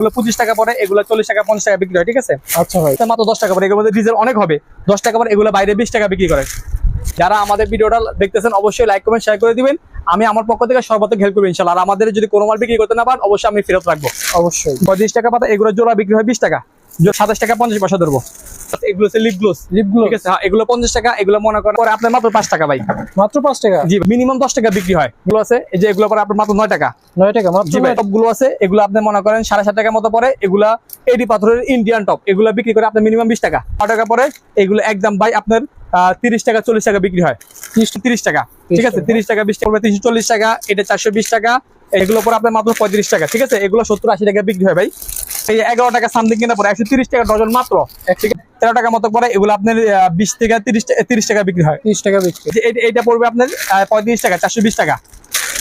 এগুলো পঁচিশ টাকা পরে এগুলো চল্লিশ টাকা পঞ্চাশ টাকা বিক্রি হয় ঠিক আছে? আচ্ছা ভাই। মাত্র দশ টাকা পরে এগুলোর মধ্যে ডিজেল অনেক হবে। দশ টাকা পরে এগুলো বাইরে বিশ টাকা বিক্রি করে। যারা আমাদের ভিডিওটা দেখতেছেন অবশ্যই লাইক কমেন্ট শেয়ার করে দিবেন। আমি আমার পক্ষ থেকে সর্বাধিক হেল্প করব ইনশাল্লাহ আর আমাদের যদি কোনো মাল বিক্রি করতে না পারেন অবশ্যই আমি ফেরত রাখব। অবশ্যই। পঁয়ত্রিশ টাকা পাতা এগুলো জোড়া বিক্রি হয় বিশ টাকা। সাতাশ টাকা পঞ্চাশ পয়সা ধরবো। এগুলো হচ্ছে লিপ গ্লোস লিপগুলো ঠিক আছে হ্যাঁ, এগুলো পঞ্চাশ টাকা এগুলো মনে করেন পরে আপনার মাত্র পাঁচ টাকা ভাই। মাত্র পাঁচ টাকা? জি মিনিমাম দশ টাকা বিক্রি হয়। এগুলো আছে এই যে এগুলো পরে আপনার মাত্র নয় টাকা। নয় টাকা জি ভাই টপগুলো আছে এগুলো আপনি মনে করেন সাড়ে সাত টাকার মতো পরে এগুলা এডি পাথরের ইন্ডিয়ান টপ এগুলো বিক্রি করে আপনার মিনিমাম বিশ টাকা। ছ টাকা পরে এগুলো একদম ভাই আপনার তিরিশ টাকা চল্লিশ টাকা বিক্রি হয়। তিরিশ টাকা। ঠিক আছে তিরিশ টাকা বিশ টাকা তিনশো চল্লিশ টাকা এটা চারশো বিশ টাকা এগুলো পরে আপনার মাত্র পঁয়ত্রিশ টাকা ঠিক আছে এগুলো সত্তর আশি টাকা বিক্রি হয় ভাই। এই এগারো টাকা সামথিং কিনা পরে একশো তিরিশ টাকা ডজন মাত্র। তেরো টাকা মতো পরে এগুলো আপনার বিশ থেকে তিরিশ তিরিশ টাকা বিক্রি হয়। তিরিশ টাকা বিক্রি। এটা পড়বে আপনার পঁয়ত্রিশ টাকা চারশো বিশ টাকা।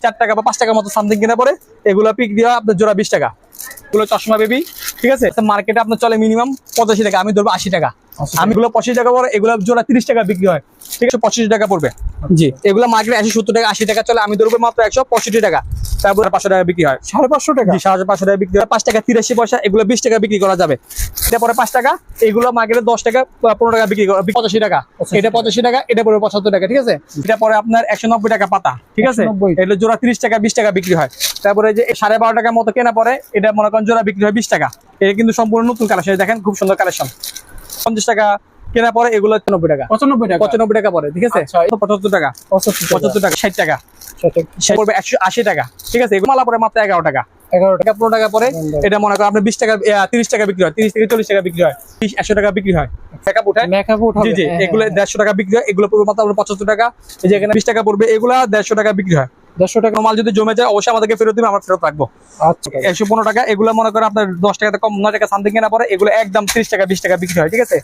চার টাকা বা পাঁচ টাকা মতো সামথিং কিনা পরে এগুলো পিক দেওয়া আপনার জোড়া বিশ টাকা। এগুলো চশমা বেবি ঠিক আছে? মার্কেটে আপনার চলে মিনিমাম পঁচাশি টাকা আমি ধরবো আশি টাকা। আমি এগুলো পঁচিশ টাকা পরে এগুলো জোড়া তিরিশ টাকা বিক্রি হয়। ঠিক আছে পঁচিশ টাকা পড়বে। জি। এগুলো মার্কেটে একশো সত্তর টাকা আশি টাকা চলে। আমি ধরবো মাত্র একশো পঁয়ষট্টি টাকা। তারপরে পাঁচশো টাকা বিক্রি হয়। সাড়ে পাঁচশো টাকা? সাড়ে পাঁচশো টাকা বিক্রি হয়। পাঁচ টাকা তিরাশি পয়সা এগুলো বিশ টাকা বিক্রি করা যাবে। এটা পরে পাঁচ টাকা এগুলো মার্কেটে দশ টাকা পনেরো টাকা বিক্রি করা পঁচাশি টাকা। এটা পঁচাশি টাকা এটা পরে পঁচাত্তর টাকা ঠিক আছে? এটা পরে আপনার একশো নব্বই টাকা পাতা ঠিক আছে? 190 এটা জোড়া তিরিশ টাকা বিশ টাকা বিক্রি হয়। তারপরে যে সাড়ে বারো টাকার মতো কেনা পরে এটা মনে করেন জোড়া বিক্রি হয় বিশ টাকা। এটা কিন্তু সম্পূর্ণ নতুন কালেকশন দেখেন খুব সুন্দর কালেকশন পঞ্চাশ টাকা কেনা পরে এগুলো নব্বই টাকা। পঁচানব্বই টাকা। পঁচানব্বই টাকা পরে ঠিক আছে? আচ্ছা, পঁচাত্তর টাকা। পঁচাত্তর টাকা। ষাট টাকা। পড়বে একশো আশি টাকা ঠিক আছে? মালা পরে মাত্র এগারো টাকা। এগারো টাকা পনেরো টাকা পরে এটা মনে করেন বিশ টাকা তিরিশ টাকা বিক্রি হয় তিরিশ থেকে চল্লিশ টাকা বিক্রি হয় বিশ একশো টাকা বিক্রি হয়। টাকা উঠায় মেকআপ উঠাবে জি জি হ্যাঁ, এগুলো হ্যাঁ, দেড়শো টাকা বিক্রি হয় এগুলো পড়বে মাত্র পঁচাত্তর টাকা। এই যে এখানে বিশ টাকা পড়বে এগুলা দেড়শো টাকা বিক্রি হয়। দেড়শো টাকা মাল যদি জমে যায় অবশ্যই আমাদেরকে ফেরত দিবে আমরা ফেরত রাখব। আচ্ছা একশো পনেরো টাকা এগুলো মনে করেন আপনার দশ কম নয় টাকা সামথিং কেনা পরে এগুলো একদম ত্রিশ টাকা বিশ টাকা বিক্রি হয় ঠিক আছে?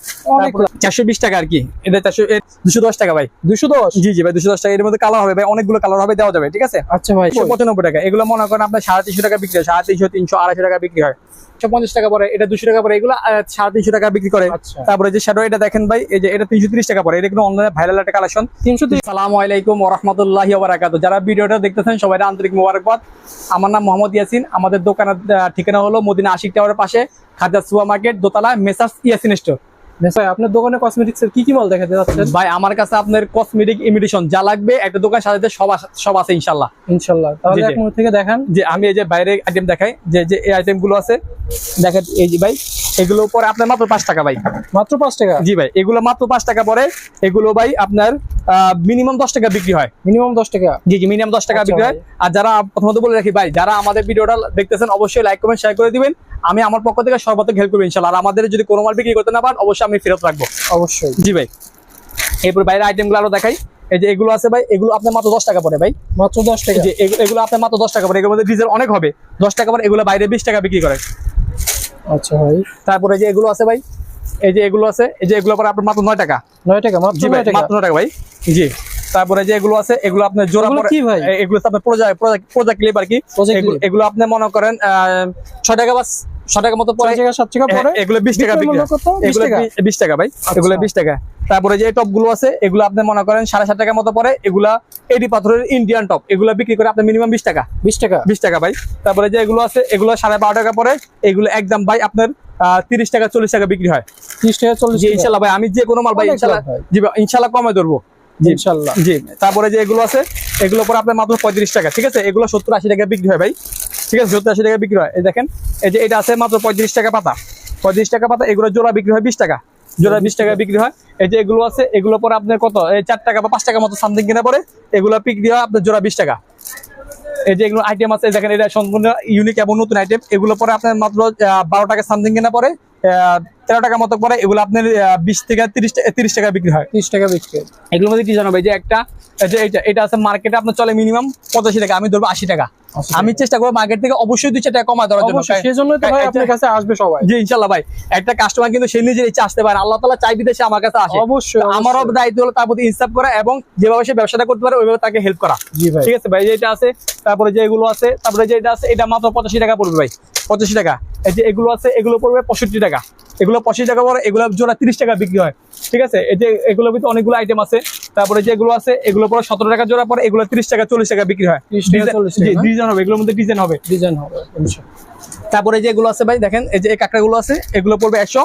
চারশো বিশ টাকা আর কি। এটা চারশো দুশো দশ টাকা ভাই। দুশো দশ? জি জি ভাই দুশো দশ টাকা। এর মধ্যে কালার হবে ভাই অনেকগুলো কালার হবে দেওয়া যাবে ঠিক আছে? আচ্ছা ভাই পঁচানব্বই টাকা। এগুলো মনে করেন আপনার সাড়ে তিনশো টাকা বিক্রি হয় সাড়ে তিনশো তিনশো আড়াইশো টাকা বিক্রি হয়। একশো পঞ্চাশ টাকা পরে এটা দুশো টাকা পরে এগুলো সাড়ে তিনশো টাকা বিক্রি করে। আচ্ছা। তারপরে যে শ্যাডো এটা দেখেন ভাই এই যে এটা তিনশো তিরিশ টাকা পরে এটা কিন্তু অনলাইনে ভাইরাল একটা কালেকশন তিনশো তিরিশ। সালাম আলাইকুম রহমতুল্লাহ ওবারাকাত যারা ভিডিওটা দেখতেছেন সবাই আন্তরিক মোবারকবাদ। আমার নাম মোহাম্মদ ইয়াসিন। আমাদের দোকানের ঠিকানা হলো মদিনা আশিক টাওয়ার পাশে খাজা সুয়া মার্কেট দোতলা মেসার্স ইয়াসিন স্টোর ভাই আপনার দোকানে কসমেটিক্স এর কি কি মাল দেখাতে যাচ্ছেন? ভাই আমার কাছে আপনার কসমেটিক ইমিটেশন যা লাগবে একটা দোকান সাজাতে সব সব আছে ইনশাল্লাহ। ইনশাল্লাহ। তাহলে জি, জি। এক মিনিট থেকে দেখান। যে আমি এই যে বাইরে আইটেম দেখাই যে যে এই আইটেমগুলো আছে দেখেন এই যে ভাই এগুলো পরে আপনার মাত্র পাঁচ টাকা ভাই। মাত্র টাকা? জি ভাই এগুলো মাত্র টাকা পরে এগুলো ভাই আপনার মিনিমাম দশ টাকা বিক্রি হয়। মিনিমাম দশ টাকা? জি জি মিনিমাম দশ টাকা আচ্ছা বিক্রি হয়। আর যারা প্রথমত বলে রাখি ভাই যারা আমাদের ভিডিওটা দেখতেছেন অবশ্যই লাইক কমেন্ট শেয়ার করে দিবেন। আমি আমার পক্ষ থেকে সর্বাত্মক হেল্প করব ইনশাল্লাহ আর আমাদের যদি কোনো মাল বিক্রি করতে না পারেন অবশ্যই আমি ফেরত রাখব। অবশ্যই। জি ভাই। এরপর বাইরের আইটেমগুলো আরও দেখাই। এই যে এগুলো আছে ভাই এগুলো আপনার মাত্র দশ টাকা পরে ভাই। মাত্র দশ টাকা। যে এগুলো আপনার মাত্র দশ টাকা পরে এগুলো মধ্যে ডিজেল অনেক হবে। দশ টাকা পরে এগুলো বাইরে বিশ টাকা বিক্রি করে। আচ্ছা ভাই। তারপরে যে এগুলো আছে ভাই এই যে এগুলো আছে এই যে এগুলো পরে আপনার মাত্র নয় টাকা। নয় টাকা মাত্র মাত্র নয় টাকা ভাই। জি। তারপরে যে এগুলো আছে এগুলো আপনার জোড়া এগুলো আপনার প্রজা প্রজা ক্লিপ আর কি। এগুলো আপনি মনে করেন ছয় টাকা বাস। হ্যাঁ, এডি পাথরের ইন্ডিয়ান টপ এগুলো বিক্রি করে মিনিমাম 20 টাকা। 20 টাকা? 20 টাকা ভাই। তারপরে যে এগুলো আছে এগুলো 12.5 টাকা এগুলো একদম ভাই আপনার 30 টাকা 40 টাকা বিক্রি হয়। 30 টাকা ভাই আমি যে কোনো মাল ভাই ইনশাল্লাহ জি কমে ধরবো। ইনশাল্লাহ জি। তারপরে যে এগুলো আছে এগুলো পরে আপনার মাত্র পঁয়ত্রিশ টাকা ঠিক আছে? এগুলো সত্তর আশি টাকা বিক্রি হয় ভাই। ঠিক আছে? সত্তর আশি টাকা বিক্রি হয়। এই দেখেন এই যে এটা আছে মাত্র পঁয়ত্রিশ টাকা পাতা। পঁয়ত্রিশ টাকা পাতা এগুলো জোড়া বিক্রি হয় বিশ টাকা। জোড়া বিশ টাকা বিক্রি হয়। এই যে এগুলো আছে এগুলো পরে আপনার কত? এই চার টাকা বা পাঁচ টাকা মতো সামথিং কিনা পরে এগুলো বিক্রি হয় আপনার জোড়া বিশ টাকা। এই যে এগুলো আইটেম আছে দেখেন এটা সম্পূর্ণ ইউনিক এবং নতুন আইটেম এগুলো পরে আপনার মাত্র বারো টাকা সামথিং কিনা পরে তেরো টাকা মতো পরে এগুলো আপনার বিশ থেকে তিরিশ তিরিশ টাকা বিক্রি হয়। ত্রিশ টাকা বিক্রি এগুলোর মধ্যে কি জানাবে যে একটা এটা এটা আছে মার্কেটে আপনার চলে মিনিমাম পঁচাশি টাকা আমি ধরবো আশি টাকা। আমি চেষ্টা করব মার্কেট থেকে অবশ্যই দুই টাকা কমা দেওয়ার জন্য। ভাই আপনার কাছে আসবে সবাই। জি ইনশাল্লাহ ভাই। একটা কাস্টমার কিন্তু সে নিজের ইচ্ছা আসতে পারে। আল্লাহ তালা চাই বিদেশে আমার কাছে আসে। অবশ্যই আমারও দায়িত্ব হলো তার প্রতি ইনসাফ করা এবং যেভাবে সে ব্যবসাটা করতে পারে ওইভাবে তাকে হেল্প করা। জি ভাই। ঠিক আছে ভাই যেটা আছে তারপরে যে এগুলো আছে তারপরে যে এটা আছে এটা মাত্র পঁচাশি টাকা পড়বে ভাই। পঁচাশি টাকা। এই যে এগুলো আছে এগুলো পড়বে পঁয়ষট্টি টাকা। এগুলো পঁচিশ টাকা পরে এগুলো জোড়া তিরিশ টাকা বিক্রি হয়। ঠিক আছে? এই যে এগুলোর ভিতরে অনেকগুলো আইটেম আছে। তারপরে যে এগুলো আছে এগুলো পরে সতেরো টাকা জোড়া পরে এগুলো তিরিশ টাকা চল্লিশ টাকা বিক্রি হয়। 30 টাকা, 40 টাকা, না? ডিজাইন হবে এগুলোর মধ্যে ডিজাইন হবে। ডিজাইন হবে তারপরে যেগুলো আছে ভাই দেখেন এই যে এই কাঁকড়াগুলো আছে এগুলো পড়বে একশো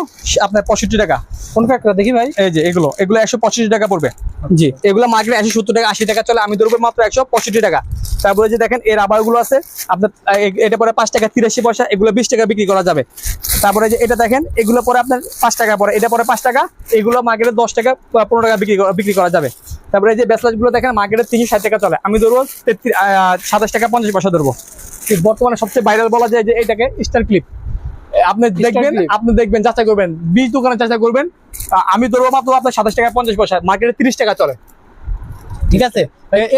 আপনার পঁয়ষট্টি টাকা। কোন কাকড়া? দেখি ভাই। এই যে এগুলো এগুলো একশো পঁচিশ টাকা পড়বে। জি। এগুলো মার্কেটে একশো সত্তর টাকা আশি টাকা চলে আমি ধরবো মাত্র একশো পঁয়ষট্টি টাকা। তারপরে যে দেখেন এর আবারগুলো আছে। আপনার এটা পরে পাঁচ টাকা তিরাশি পয়সা এগুলো বিশ টাকা বিক্রি করা যাবে। তারপরে যে এটা দেখেন এগুলো পরে আপনার পাঁচ টাকা পরে এটা পরে পাঁচ টাকা এগুলো মার্কেটে দশ টাকা পনেরো টাকা বিক্রি বিক্রি করা যাবে। তারপরে যে ব্যাসলাসগুলো দেখেন মার্কেটে তিনশো ষাট টাকা চলে। আমি ধরবো তেত্রিশ সাতাশ টাকা পঞ্চাশ পয়সা ধরবো। বর্তমানে সবচেয়ে ভাইরাল বলা যায় যে এটাকে স্টার ক্লিপ আপনি দেখবেন আপনি দেখবেন যাচাই করবেন বীজ দোকানে যাচাই করবেন। আমি ধরবো মাত্র আপনার সাতাশ টাকা পঞ্চাশ পয়সা মার্কেটে তিরিশ টাকা চলে। ঠিক আছে?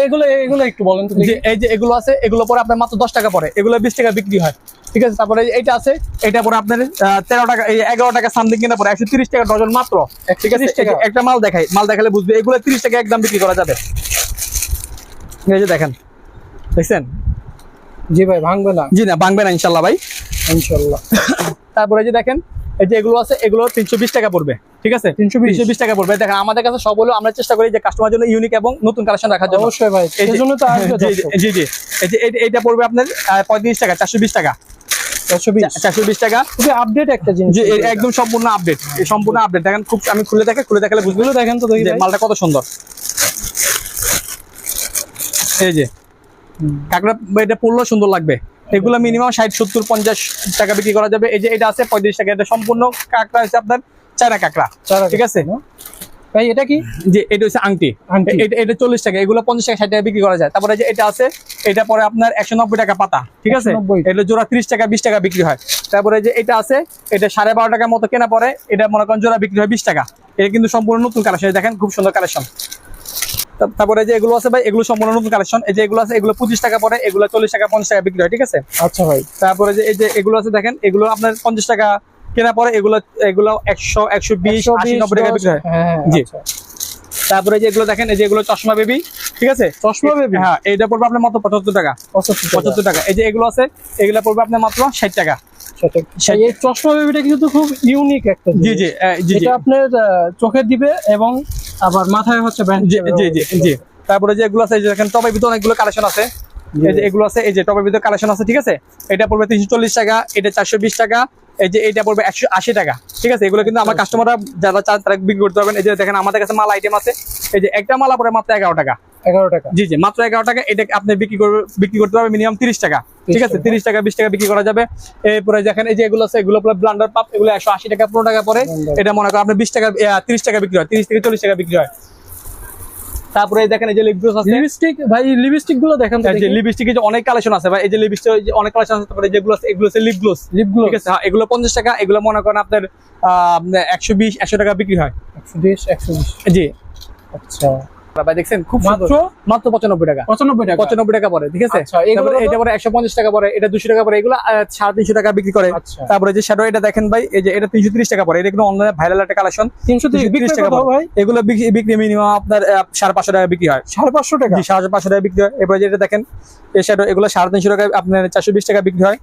এগুলো এগুলো একটু বলেন তো যে এই যে এগুলো আছে এগুলো পরে আপনার মাত্র দশ টাকা পরে এগুলো বিশ টাকা বিক্রি হয়। ঠিক আছে? তারপরে এই এইটা আছে এটা পরে আপনার তেরো টাকা এই এগারো টাকা সামথিং কিনা পরে একশো তিরিশ টাকা ডজন মাত্র। ঠিক আছে? 130 টাকা? একটা মাল দেখাই। মাল দেখালে বুঝবে এগুলো তিরিশ টাকা একদম বিক্রি করা যাবে। এই যে দেখেন। দেখছেন? জি ভাই ভাঙবে না। জি না ভাঙবে না ইনশাল্লাহ ভাই। ইনশাল্লাহ। তারপরে এই যে দেখেন এই যে এগুলো আছে এগুলো তিনশো বিশ টাকা পড়বে। ঠিক আছে? 320 তিনশো বিশ টাকা পড়বে। দেখেন আমাদের কাছে সব হলো আমরা চেষ্টা করি যে কাস্টমার জন্য ইউনিক এবং নতুন কালেকশন রাখার জন্য। অবশ্যই ভাই এই জন্য তো জি, জি, এইটা পড়বে আপনার পঁয়ত্রিশ টাকা চারশো বিশ টাকা। একদম সম্পূর্ণ আপডেট সম্পূর্ণ আপডেট দেখেন খুব আমি খুলে দেখে খুলে দেখালে বুঝবে দেখেন তো। মালটা কত সুন্দর। এই যে। কাঁকড়া এটা পড়লেও সুন্দর লাগবে। এগুলো মিনিমাম ষাট সত্তর পঞ্চাশ টাকা বিক্রি করা যাবে। এই যে এটা আছে পঁয়ত্রিশ টাকা। এটা সম্পূর্ণ কাঁকড়া হচ্ছে আপনার চায়না কাঁকড়া ঠিক আছে? ভাই এটা কি? যে এটা হচ্ছে আংটি। এটা চল্লিশ টাকা এগুলো পঞ্চাশ টাকা ষাট টাকা বিক্রি করা যায়। তারপরে যে এটা আছে এটা পরে আপনার একশো নব্বই টাকা পাতা ঠিক আছে? এটা জোড়া ত্রিশ টাকা বিশ টাকা বিক্রি হয়। তারপরে যে এটা আছে এটা সাড়ে বারো টাকার মতো কেনা পরে এটা মনে করেন জোড়া বিক্রি হয় বিশ টাকা। এটা কিন্তু সম্পূর্ণ নতুন কালেকশন দেখেন খুব সুন্দর কালেকশন। তারপরে যে এগুলো আছে ভাই এগুলো সম্পূর্ণ নতুন কালেকশন। এই যে এগুলো আছে এগুলো পঁচিশ টাকা পরে এগুলো চল্লিশ টাকা পঞ্চাশ টাকা বিক্রি হয় ঠিক আছে? আচ্ছা ভাই। তারপরে যে এই যে এগুলো আছে দেখেন এগুলো আপনার পঞ্চাশ টাকা কেনা পরে এগুলো এগুলো একশো একশো বিশ আশি নব্বই টাকা বিক্রি হয়। হ্যাঁ হ্যাঁ জি। আচ্ছা। তারপরে যে এগুলো দেখেন এই যে এগুলো চশমা বেবি ঠিক আছে? চশমা baby? হ্যাঁ এইটা পড়বে আপনার মাত্র পঁচাত্তর টাকা। পঁচাত্তর টাকা। এই যে এগুলো আছে এগুলো পড়বে আপনার মাত্র ষাট টাকা। সেটা ষাট- এই চশমা বেবিটা কিন্তু খুব ইউনিক একটা জি জি আহ, জি জি। আপনার আহ, চোখে দিবে এবং আবার মাথায় হচ্ছে জি জি জি জি। তারপরে যে এগুলো আছে যে দেখেন টপের ভিতরে অনেকগুলো কালেকশন আছে। এই যে এগুলো আছে এই যে টপের ভিতরে কালেকশন আছে ঠিক আছে? এটা পড়বে তিনশো চল্লিশ টাকা এটা চারশো বিশ টাকা এই যে এটা পড়বে একশো আশি টাকা। ঠিক আছে? এগুলো কিন্তু আমার কাস্টমাররা যারা চান তারা বিক্রি করতে পারবেন। এই যে দেখেন আমাদের কাছে মাল আইটেম আছে। এই যে একটা মালা পড়ে মাত্র এগারো টাকা। এগারো টাকা। জি জি মাত্র এগারো টাকা। এটা আপনি বিক্রি করবে বিক্রি করতে পারবেন মিনিমাম তিরিশ টাকা। ঠিক আছে? তিরিশ টাকা বিশ টাকা বিক্রি করা যাবে। এরপরে দেখেন এই যে এগুলো আছে এগুলো পরে ব্লান্ডার পাপ এগুলো একশো আশি টাকা পনেরো টাকা পরে এটা মনে করেন আপনি বিশ টাকা তিরিশ টাকা বিক্রি হয়। তিরিশ থেকে চল্লিশ টাকা বিক্রি হয়। তারপরে দেখেন এই যে লিপগ্লোস আছে। লিপস্টিক ভাই লিপস্টিকগুলো দেখেন তো এই যে লিপস্টিকের যে অনেক কালেকশন আছে ভাই। এই যে লিপস্টিক অনেক কালেকশন আছে তারপরে যেগুলো আছে এগুলো আছে লিপ গ্লোসগুলো ঠিক আছে? হ্যাঁ, এগুলো পঞ্চাশ টাকা এগুলো মনে করেন আপনার একশো বিশ একশো টাকা বিক্রি হয়। একশো বিশ একশো বিশ। জি। আচ্ছা। ভাই দেখছেন? খুব সুন্দর। মাত্র পঁচানব্বই টাকা। পঁচানব্বই টাকা? পঁচানব্বই টাকা পরে ঠিক আছে? আচ্ছা, এগুলো তারপরে কত? এটা পরে একশো পঞ্চাশ টাকা পরে এটা দুশো টাকা পরে এগুলো সাড়ে তিনশো টাকা বিক্রি করে। আচ্ছা। তারপরে যে শ্যাডো এটা দেখেন ভাই এই যে এটা তিনশো তিরিশ টাকা পরে এটা কিন্তু অনলাইনে ভাইরাল একটা কালেকশন তিনশো তিরিশ টাকা ভাই? এগুলো বিক্রি মিনিমাম আপনার সাড়ে পাঁচশো টাকা বিক্রি হয়। সাড়ে পাঁচশো টাকা? সাড়ে পাঁচশো টাকা বিক্রি হয়। যেটা দেখেন এই শ্যাডো এগুলো সাড়ে তিনশো টাকা আপনার চারশো বিশ টাকা বিক্রি হয়।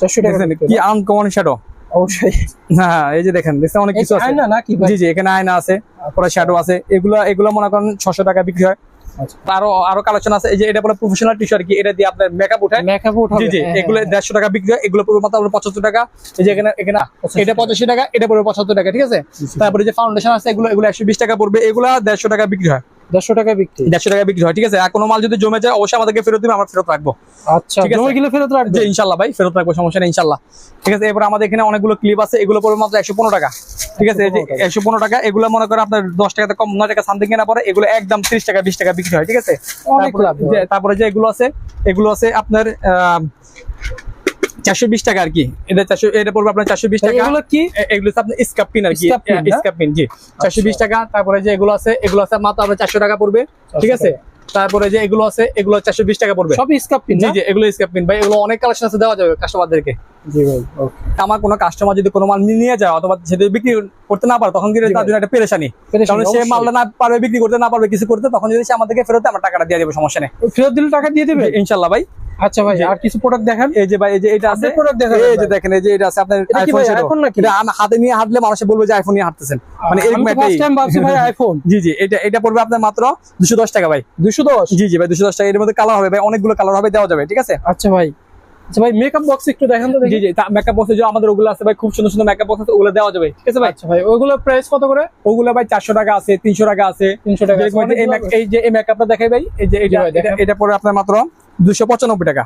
চারশো টাকা কি আনকমন শ্যাডো অবশ্যই। হ্যাঁ এই যে দেখেন দেখছেন অনেক কিছু আছে। না নাকি জি জি এখানে আয়না আছে তারপরে শ্যাডো আছে। এগুলো এগুলো মনে করেন ছশো টাকা বিক্রি হয়। আচ্ছা। আরও আরও কালেকশন আছে। এই যে এটা বলে প্রফেশনাল টি শার্ট কি? এটা দিয়ে আপনার মেকআপ উঠায় মেকআপ উঠাবে জি জি হ্যাঁ, এগুলো হ্যাঁ, দেড়শো টাকা বিক্রি হয়। এগুলো পড়বে মাত্র পঁচাত্তর টাকা। এই যে এখানে এখানে এটা পঁচাশি টাকা এটা পড়বে পঁচাত্তর টাকা ঠিক আছে। তারপরে যে ফাউন্ডেশন আছে এগুলো এগুলো একশো বিশ টাকা পড়বে। এগুলো দেড়শো টাকা বিক্রি হয়। দেড়শো টাকা বিক্রি? দেড়শো টাকা বিক্রি হয় ঠিক আছে? আর কোনো মাল যদি জমে যায় অবশ্যই আমাদেরকে ফেরত দিবে আমরা ফেরত রাখব। আচ্ছা জমে গেলে ফেরত রাখবে? ইনশাল্লাহ ভাই ফেরত রাখব সমস্যা নেই ইনশাল্লাহ। ঠিক আছে এরপর আমাদের এখানে অনেকগুলো ক্লিপ আছে এগুলো পড়বে মাত্র একশো পনেরো টাকা। ঠিক আছে এই যে 115 টাকা। একশো পনেরো টাকা এগুলো মনে করে আপনার দশ টাকা কম নয় টাকা সামথিং কেনা পরে এগুলো একদম ত্রিশ টাকা বিশ টাকা বিক্রি হয় ঠিক আছে? তারপরে যে এগুলো আছে এগুলো আছে আপনার চারশো বিশ টাকা আর কি। এটা চারশো এটা পড়বে আপনার চারশো বিশ টাকা। কি? এগুলো হচ্ছে আপনার স্কাপ পিন আর কি। স্কাপ পিন জি। চারশো বিশ টাকা তারপরে যে এগুলো আছে এগুলো আছে মাত্র আপনার চারশো টাকা পড়বে ঠিক আছে? তারপরে যে এগুলো আছে এগুলো চারশো বিশ টাকা পড়বে। সব স্কাপ পিন জি জি এগুলো স্কাপ পিন ভাই এগুলো অনেক কালেকশন আছে দেওয়া যাবে কাস্টমারদেরকে আমার কোনো কাস্টমার যদি কোনো মাল নিয়ে যায় অথবা সেটা বিক্রি করতে না পারে তখন কিন্তু তার জন্য একটা পেরেশানি। কারণ সে মালটা না পারবে বিক্রি করতে না পারবে কিছু করতে তখন যদি সে আমাদেরকে ফেরত আমার টাকাটা দিয়ে দেবো সমস্যা নেই। ফেরত দিলে টাকা দিয়ে দিবে? ইনশাল্লাহ ভাই। আচ্ছা ভাই আর কিছু প্রোডাক্ট দেখান? এই যে ভাই এই যে এটা আছে product দেখাবেন এই যে দেখেন এই যে এটা আছে আপনার iPhone নাকি? এটা হাতে নিয়ে হাঁটলে মানুষে বলবে যে আইফোন নিয়ে হাঁটতেছেন। মানে এরকম একটা ফার্স্ট টাইম ভাবছি ভাই আইফোন জি জি এটা এটা পড়বে আপনার মাত্র দুশো দশ টাকা ভাই। দুশো দশ? জি জি ভাই দুশো দশ টাকা। এর মধ্যে কালার হবে ভাই অনেকগুলো কালার হবে দেওয়া যাবে ঠিক আছে? আচ্ছা ভাই। আচ্ছা ভাই মেকআপ বক্স একটু দেখেন তো জি জি মেকআপ বক্সে যে আমাদের ওগুলো আছে ভাই খুব সুন্দর সুন্দর মেকআপ বক্স আছে ওগুলো দেওয়া যাবে ঠিক আছে ভাই? আচ্ছা ভাই ওইগুলোর প্রাইস কত করে? ওগুলো ভাই চারশো টাকা আছে তিনশো টাকা আছে। তিনশো টাকা এই যে এই যে এই মেকআপটা দেখাই ভাই এই যে এটা এটা- দেখেন। এটা পরে আপনার মাত্র দুশো পঁচানব্বই টাকা।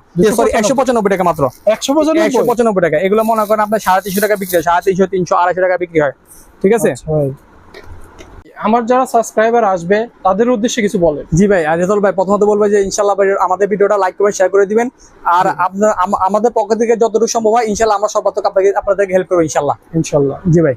একশো পঁচানব্বই টাকা মাত্র। একশো পঁচানব্বই? টাকা। এগুলো মনে করেন আপনার সাড়ে তিনশো টাকা বিক্রি হয় সাড়ে তিনশো তিনশো আড়াইশো টাকা বিক্রি হয়। ঠিক আছে? আচ্ছা আমার যারা সাবস্ক্রাইবার আসবে তাদের উদ্দেশ্যে কিছু বলেন। জি ভাই আজিজুল ভাই প্রথমত বলব যে ইনশাল্লাহ ভাই আমাদের ভিডিওটা লাইক করে শেয়ার করে দিবেন। আর আপনার আমাদের পক্ষ থেকে যতটুকু সম্ভব হয় ইনশাল্লাহ আমরা সর্বাত্মক আপনাকে আপনাদেরকে হেল্প করব ইনশাল্লাহ। ইনশাল্লাহ। জি ভাই।